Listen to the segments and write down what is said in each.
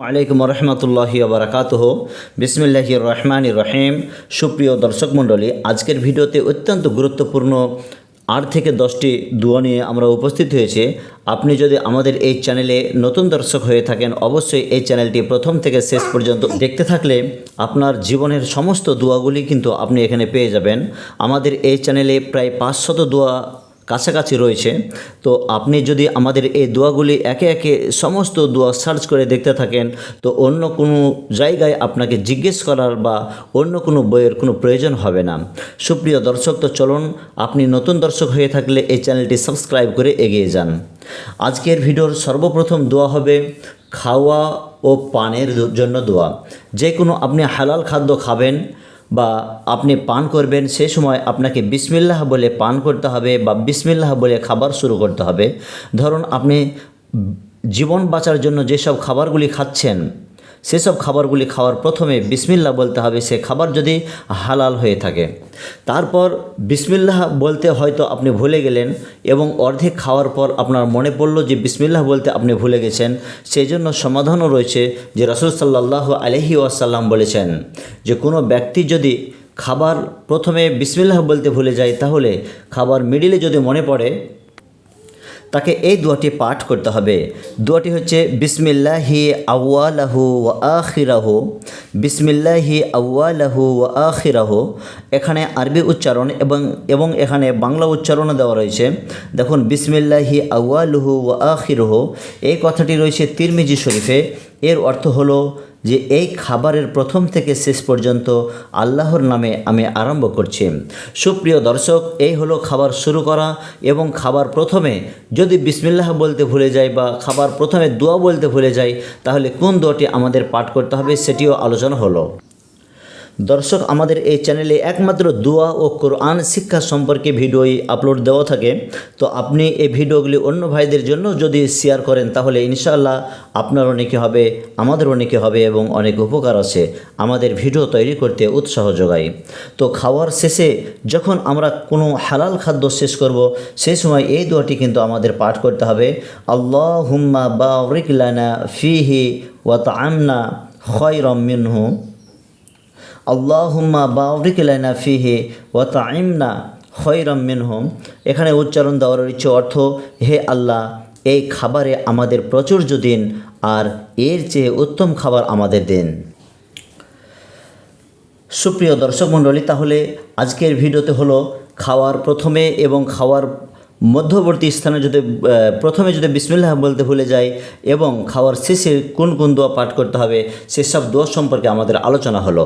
আলাইকুম রহমতুল্লাহ বারাকাতহ। বিসমিল্লাহ রহমান রহিম। সুপ্রিয় দর্শক মণ্ডলী, আজকের ভিডিওতে অত্যন্ত গুরুত্বপূর্ণ আট থেকে দশটি দুয়া নিয়ে আমরা উপস্থিত হয়েছে। আপনি যদি আমাদের এই চ্যানেলে নতুন দর্শক হয়ে থাকেন, অবশ্যই এই চ্যানেলটি প্রথম থেকে শেষ পর্যন্ত দেখতে থাকলে আপনার জীবনের সমস্ত দোয়াগুলি কিন্তু আপনি এখানে পেয়ে যাবেন। আমাদের এই চ্যানেলে প্রায় পাঁচশত দোয়া কাছাকাছি রয়েছে। তো আপনি যদি আমাদের এই দোয়াগুলি একে একে সমস্ত দোয়া সার্চ করে দেখতে থাকেন, তো অন্য কোনো জায়গায় আপনাকে জিজ্ঞেস করার বা অন্য কোনো বইয়ের কোনো প্রয়োজন হবে না। সুপ্রিয় দর্শক, তো চলুন আপনি নতুন দর্শক হয়ে থাকলে এই চ্যানেলটি সাবস্ক্রাইব করে এগিয়ে যান। আজকের ভিডিওর সর্বপ্রথম দোয়া হবে খাওয়া ও পানের জন্য দোয়া। যে কোনো আপনি হালাল খাদ্য খাবেন বা আপনি পান করবেন, সে সময় আপনাকে বিসমিল্লাহ বলে পান করতে হবে বা বিসমিল্লাহ বলে খাবার শুরু করতে হবে। ধরুন আপনি জীবন বাঁচার জন্য যেসব খাবারগুলি খাচ্ছেন সেসব খাবারগুলি খাওয়ার প্রথমে বিসমিল্লাহ বলতে হবে, সে খাবার যদি হালাল হয়ে থাকে। তারপর বিসমিল্লাহ বলতে হয়তো আপনি ভুলে গেলেন এবং অর্ধেক খাওয়ার পর আপনার মনে পড়ল যে বিসমিল্লাহ বলতে আপনি ভুলে গেছেন সেই জন্য সমাধানও রয়েছে যে রসুল সাল্লাহ আলহি ওয়াসাল্লাম বলেছেন যে কোনো ব্যক্তি যদি খাবার প্রথমে বিসমিল্লাহ বলতে ভুলে যায়, তাহলে খাবার মিডিলে যদি মনে পড়ে তাকে এই দোয়াটি পাঠ করতে হবে। দোয়াটি হচ্ছে, বিসমিল্লাহি আউ্লাহু ও আখিরাহু বিসমিল্লাহি আউ্লাহু ও আখিরাহু এখানে আরবি উচ্চারণ এবং এবং এখানে বাংলা উচ্চারণও দেওয়া রয়েছে। দেখুন, বিসমিল্লাহি আউ্লাহু ও আখিরহু এই কথাটি রয়েছে তিরমিজি শরীফে। এর অর্থ হলো যে এই খাবারের প্রথম থেকে শেষ পর্যন্ত আল্লাহর নামে আমি আরম্ভ করছি। সুপ্রিয় দর্শক, এই হলো খাবার শুরু করা এবং খাবার প্রথমে যদি বিসমিল্লাহ বলতে ভুলে যাই বা খাবার প্রথমে দোয়া বলতে ভুলে যাই, তাহলে কোন দোয়াটি আমাদের পাঠ করতে হবে সেটিও আলোচনা হলো। দর্শক, আমাদের এই চ্যানেলে একমাত্র দোয়া ও কোরআন শিক্ষা সম্পর্কে ভিডিওই আপলোড দেওয়া থাকে। তো আপনি এই ভিডিওগুলি অন্য ভাইদের জন্য যদি শেয়ার করেন, তাহলে ইনশাআল্লাহ আপনার অনেকে হবে আমাদের অনেকে হবে এবং অনেক উপকার আছে। আমাদের ভিডিও তৈরি করতে উৎসাহ যোগায় তো খাওয়ার শেষে যখন আমরা কোনো হালাল খাদ্য শেষ করব সেই সময় এই দোয়াটি কিন্তু আমাদের পাঠ করতে হবে। আল্লাহ হুম্মা বা ফিহি ওয়াত আমনা খয়রম মিনহু। আল্লাহুম্মা বাউরিক লাইনা ফিহে ওয়া তাইমনা খয়রাম মিনহুম। এখানে উচ্চারণ দেওয়ার ইচ্ছে অর্থ, হে আল্লাহ, এই খাবারে আমাদের প্রচুর্য দিন আর এর চেয়ে উত্তম খাবার আমাদের দিন। সুপ্রিয় দর্শক মণ্ডলী, তাহলে আজকের ভিডিওতে হলো খাওয়ার প্রথমে এবং খাওয়ার মধ্যবর্তী স্থানে যদি প্রথমে যদি বিসমিল্লাহ বলতে ভুলে যাই এবং খাওয়ার শেষে কোন কোন দোয়া পাঠ করতে হবে, সেসব দোয়া সম্পর্কে আমাদের আলোচনা হলো।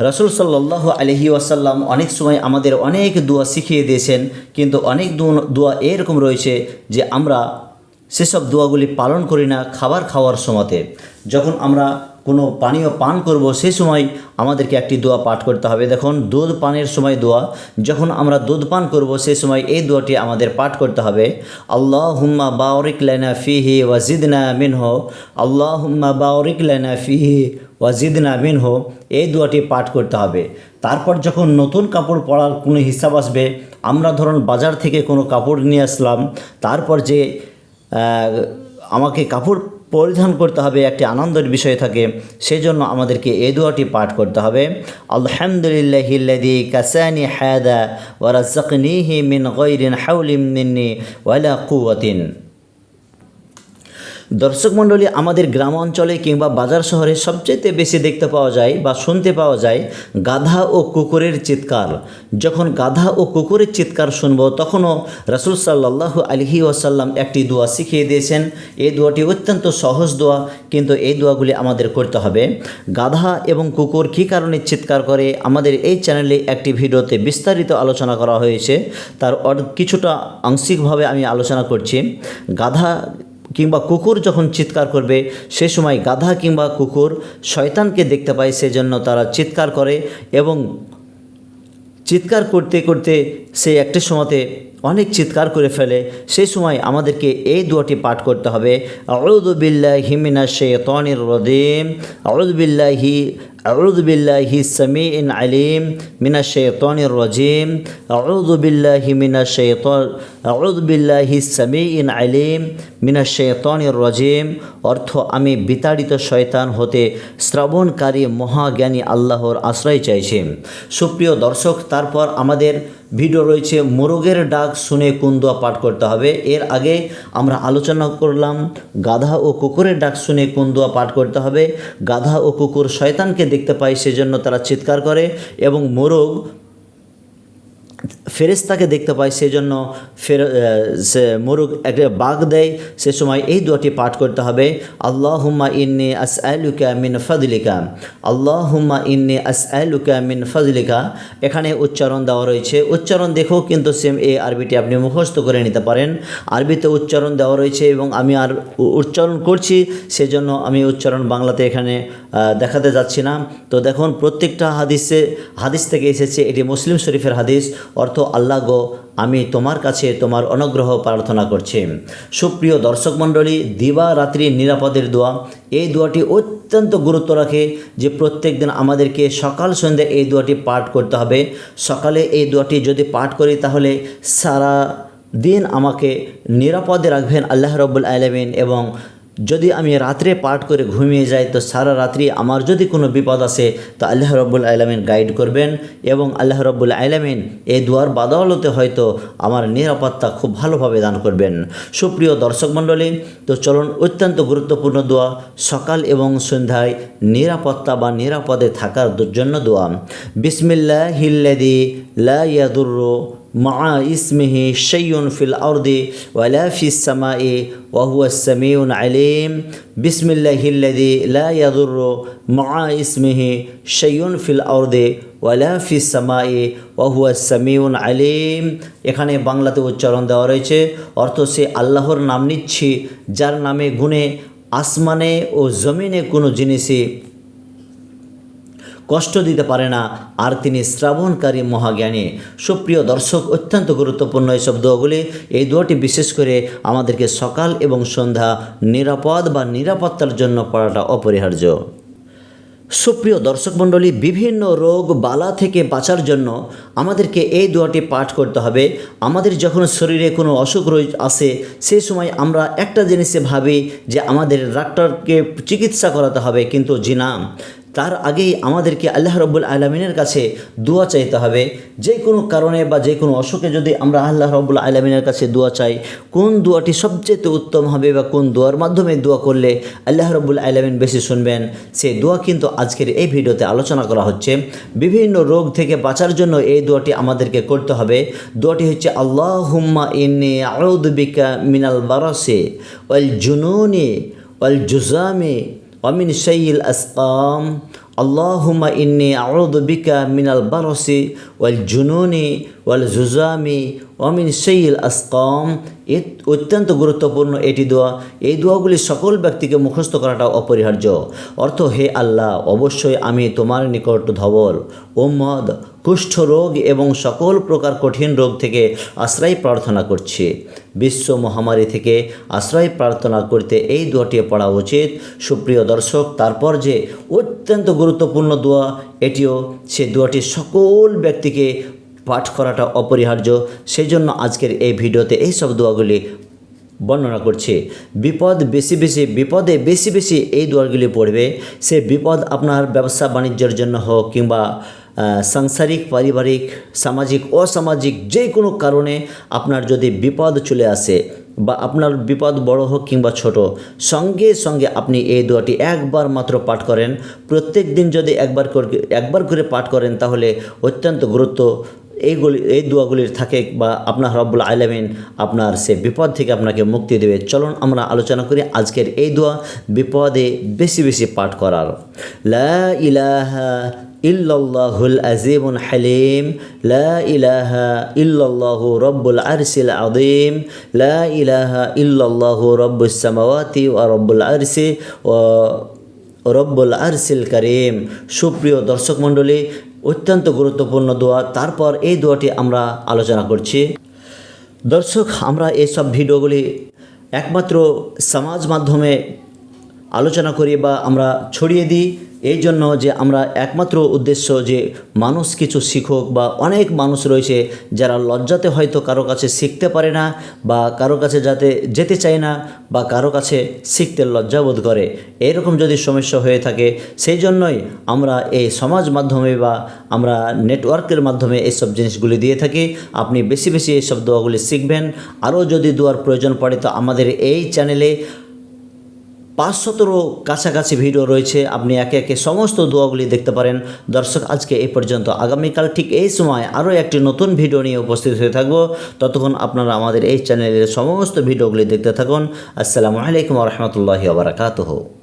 রসুল সাল্লাহ আলহি ওয়াসাল্লাম অনেক সময় আমাদের অনেক দোয়া শিখিয়ে দিয়েছেন, কিন্তু অনেক দোয়া- এরকম রয়েছে যে আমরা সেসব দোয়াগুলি পালন করি না খাবার খাওয়ার সময়তে। যখন আমরা কোনো পানীয় পান করব সেই সময় আমাদেরকে একটি দোয়া পাঠ করতে হবে। দেখুন, দুধ পানের সময় দোয়া, যখন আমরা দুধ পান করব সেই সময় এই দোয়াটি আমাদের পাঠ করতে হবে। আল্লাহ হুম্মা বাউরিক লাইনা ফিহি ওয়াজিদনা মিনহ আল্লাহ হুম্মা বাউরিক লাইনা ফিহি ওয়াজিদনা মিনহ, এই দোয়াটি পাঠ করতে হবে। তারপর যখন নতুন কাপড় পরার কোনো হিসাব আসবে, আমরা ধরুন বাজার থেকে কোনো কাপড় নিয়ে আসলাম, তারপর যে আমাকে কাপড় পরিধান করতে হবে, একটি আনন্দের বিষয় থাকে সেই জন্য আমাদেরকে এই দোয়াটি পাঠ করতে হবে। আলহামদুলিল্লাহিল্লাদি কাসানি হায়দা ওয়ারাজকনিহি মিন গৈরিন হাউলিম মিন্নি ওয়ালা কুয়াতিন দর্শক মণ্ডলী, আমাদের গ্রাম অঞ্চলে কিংবা বাজার শহরে সবচেয়ে বেশি দেখতে পাওয়া যায় বা শুনতে পাওয়া যায় গাধা ও কুকুরের চিৎকার। যখন গাধা ও কুকুরের চিৎকার শুনব, তখনও রসুল সাল্লাহ আলহি ওয়াসাল্লাম একটি দোয়া শিখিয়ে দিয়েছেন। এই দোয়াটি অত্যন্ত সহজ দোয়া, কিন্তু এই দোয়াগুলি আমাদের করতে হবে। গাধা এবং কুকুর কী কারণে চিৎকার করে? আমাদের এই চ্যানেলে একটি ভিডিওতে বিস্তারিত আলোচনা করা হয়েছে। তার কিছুটা আংশিকভাবে আমি আলোচনা করছি। গাধা কিংবা কুকুর যখন চিৎকার করবে, সে সময় গাধা কিংবা কুকুর শয়তানকে দেখতে পায়, সেজন্য তারা চিৎকার করে এবং চিৎকার করতে করতে সে একটা সময়তে অনেক চিৎকার করে ফেলে। সেই সময় আমাদেরকে এই দোয়াটি পাঠ করতে হবে। আউদুবিল্লাহি মিনা শেতনির রদিম আউদুবিল্লাহি أعوذ بالله السميع العليم من الشيطان الرجيم أعوذ بالله من الشيطان أعوذ بالله السميع العليم من الشيطان الرجيم অর্থ আমি বিতাড়িত শয়তান হতে শ্রবণকারী মহাজ্ঞানী আল্লাহর আশ্রয় চাইছি সুপ্রিয় দর্শক তারপর আমাদের ভিডিও রয়েছে মোরগের ডাক শুনে কোন দোয়া পাঠ করতে হবে। এর আগে আমরা আলোচনা করলাম গাধা ও কুকুরের ডাক শুনে কোন দোয়া পাঠ করতে হবে। গাধা ও কুকুর শয়তানকে দেখতে পায়, সেজন্য তারা চিৎকার করে এবং মোরগ ফেরেস্তাকে দেখতে পায়, সেজন্য ফের সে মোরগ একটা বাঘ দেয়। সে সময় এই দোয়াটি পাঠ করতে হবে আল্লাহ হুম্মা ইন্নি আস আলুকা মিন ফজলিকা আল্লাহ হুম্মা ইন্নি আস আলুকা মিন ফজলিকা এখানে উচ্চারণ দেওয়া রয়েছে। উচ্চারণ দেখেও কিন্তু সেম এই আরবিটি আপনি মুখস্থ করে নিতে পারেন। আরবিতে উচ্চারণ দেওয়া রয়েছে এবং আমি আর উচ্চারণ করছি, সেজন্য আমি উচ্চারণ বাংলাতে এখানে দেখাতে যাচ্ছি না। তো দেখুন, প্রত্যেকটা হাদিসে, হাদিস থেকে এসেছে, এটি মুসলিম শরীফের হাদিস। অর্থ, আল্লাহ গো, আমি তোমার কাছে তোমার অনুগ্রহ প্রার্থনা করছি। সুপ্রিয় দর্শক মণ্ডলী, দিবা রাত্রি নিরাপদের দোয়া। এই দোয়াটি অত্যন্ত গুরুত্ব রাখে যে প্রত্যেক দিন আমাদেরকে সকাল সন্ধ্যে এই দোয়াটি পাঠ করতে হবে। সকালে এই দোয়াটি যদি পাঠ করি, তাহলে সারা দিন আমাকে নিরাপদে রাখবেন আল্লাহ রব্বুল আলমিন এবং যদি আমি রাত্রে পাঠ করে ঘুমিয়ে যাই, তো সারা রাত্রি আমার যদি কোনো বিপদ আসে, তো আল্লাহ রব্বুল আলমিন গাইড করবেন এবং আল্লাহ রব্বুল আলমিন এই দুয়ার বাদাওলতে হয়তো আমার নিরাপত্তা খুব ভালোভাবে দান করবেন। সুপ্রিয় দর্শক মণ্ডলী, তো চলুন অত্যন্ত গুরুত্বপূর্ণ দোয়া, সকাল এবং সন্ধ্যায় নিরাপত্তা বা নিরাপদে থাকার জন্য দোয়া। বিসমিল্লাহ হিল্লাদি লা ইয়াদুরু মা ইসমিহি শৈয়ুন ফিল আর্দি ওয়ালা ফিস সামাই ওয়াহুয়া সামিউন আলিম। বিসমিল্লাহিল্লাদি লা ইয়াদুরু মা ইসমিহি শৈয়ুন ফিল আর্দি ওয়ালা ফিস সামাই ওয়াহুয়া সামিউন আলিম। এখানে বাংলাতে উচ্চারণ দেওয়া রয়েছে, অর্থ সে আল্লাহর নাম নিচ্ছি, যার নামে গুণে আসমানে ও জমিনে কোনো জিনিসই কষ্ট দিতে পারে না। আর তিনি শ্রাবণকারী মহাজ্ঞানী। সুপ্রিয় দর্শক, অত্যন্ত গুরুত্বপূর্ণ এইসব দোয়াগুলি, এই দোয়াটি বিশেষ করে আমাদেরকে সকাল এবং সন্ধ্যা নিরাপদ বা নিরাপত্তার জন্য পড়াটা অপরিহার্য। সুপ্রিয় দর্শক মণ্ডলী, বিভিন্ন রোগ বালা থেকে বাঁচার জন্য আমাদেরকে এই দোয়াটি পাঠ করতে হবে। আমাদের যখন শরীরে কোনো অসুখ রয়ে আসে সেই সময় আমরা একটা জিনিসে ভাবি যে আমাদের ডাক্তারকে চিকিৎসা করাতে হবে, কিন্তু জি না। তার আগেই আমাদেরকে আল্লাহ রব্বুল আলমিনের কাছে দোয়া চাইতে হবে। যে কোনো কারণে বা যে কোনো অসুখে যদি আমরা আল্লাহ রব্বুল আলমিনের কাছে দোয়া চাই, কোন দোয়াটি সবচেয়ে উত্তম হবে বা কোন দোয়ার মাধ্যমে দোয়া করলে আল্লাহ রব্বুল আলমিন বেশি শুনবেন সেই দোয়া কিন্তু আজকের এই ভিডিওতে আলোচনা করা হচ্ছে। বিভিন্ন রোগ থেকে বাঁচার জন্য এই দোয়াটি আমাদেরকে করতে হবে। দোয়াটি হচ্ছে আল্লাহ হুম্মা ইন্নি আউদ্বিকা মিনাল বারসে ওয়াল জুনুনি ওয়াল জুজামি ومن شيء الأسقام اللهم إني أعوذ بك من البرص والجنون والززام অমিন সেইল আসকম। এ অত্যন্ত গুরুত্বপূর্ণ এটি দোয়া। এই দোয়াগুলি সকল ব্যক্তিকে মুখস্থ করাটা অপরিহার্য। অর্থ, হে আল্লাহ, অবশ্যই আমি তোমার নিকট ধবল। ওম্মদ কুষ্ঠ রোগ এবং সকল প্রকার কঠিন রোগ থেকে আশ্রয় প্রার্থনা করছি। বিশ্ব মহামারী থেকে আশ্রয় প্রার্থনা করতে এই দোয়াটি পড়া উচিত। সুপ্রিয় দর্শক, তারপর যে অত্যন্ত গুরুত্বপূর্ণ দোয়া, এটিও সে দোয়াটি সকল ব্যক্তিকে পাঠ করাটা অপরিহার্য। সেই জন্য আজকের এই ভিডিওতে এই সব দোয়াগুলি বর্ণনা করছে। বিপদ বেশি বেশি, বিপদে বেশি বেশি এই দোয়াগুলি পড়বে। সে বিপদ আপনার ব্যবসা বাণিজ্যের জন্য হোক কিংবা সাংসারিক, পারিবারিক, সামাজিক, অসামাজিক যে কোনো কারণে আপনার যদি বিপদ চলে আসে বা আপনার বিপদ বড় হোক কিংবা ছোট, সঙ্গে সঙ্গে আপনি এই দোয়াটি একবার মাত্র পাঠ করেন। প্রত্যেক দিন যদি একবার করে একবার করে পাঠ করেন তাহলে অত্যন্ত গুরুত্ব এইগুলি এই দোয়াগুলির থাকে বা আপনার রব্বুল আলমিন আপনার সে বিপদ থেকে আপনাকে মুক্তি দেবে। চলুন আমরা আলোচনা করি আজকের এই দোয়া বিপদে বেশি বেশি পাঠ করার। লা ইলাহা ইল্লাল্লাহুল আজিমুল হালিম, লা ইলাহা ইল্লাল্লাহু রব্বুল আরশিল আযীম, লা ইলাহা ইল্লাল্লাহু রব্বুস সামাওয়াতি ওয়া রব্বুল আরশি, ওয়া রব্বুল আরসিল করিম। সুপ্রিয় দর্শক মণ্ডলী অত্যন্ত গুরুত্বপূর্ণ দোয়া। তারপর এই দোয়াটি আমরা আলোচনা করছি। দর্শক, আমরা এসব ভিডিওগুলি একমাত্র সমাজ মাধ্যমে আলোচনা করি বা আমরা ছড়িয়ে দিই, এই জন্য যে আমরা একমাত্র উদ্দেশ্য যে মানুষ কিছু শিখুক বা অনেক মানুষ রয়েছে যারা লজ্জাতে হয়তো কারও কাছে শিখতে পারে না বা কারও কাছে যাতে যেতে চায় না বা কারও কাছে শিখতে লজ্জাবোধ করে। এরকম যদি সমস্যা হয়ে থাকে, সেই জন্যই আমরা এই সমাজ মাধ্যমে বা আমরা নেটওয়ার্কের মাধ্যমে এইসব জিনিসগুলি দিয়ে থাকি। আপনি বেশি বেশি এইসব দোয়াগুলি শিখবেন। আরও যদি দোয়ার প্রয়োজন পড়ে তো আমাদের এই চ্যানেলে পাঁচশতরও কাছাকাছি ভিডিও রয়েছে। আপনি একে একে সমস্ত দোয়াগুলি দেখতে পারেন। দর্শক, আজকে এই পর্যন্ত। আগামীকাল ঠিক এই সময় আরও একটি নতুন ভিডিও নিয়ে উপস্থিত হয়ে থাকব। ততক্ষণ আপনারা আমাদের এই চ্যানেলের সমস্ত ভিডিওগুলি দেখতে থাকুন। আসসালামু আলাইকুম রহমতুল্লাহি আবরাকাতহ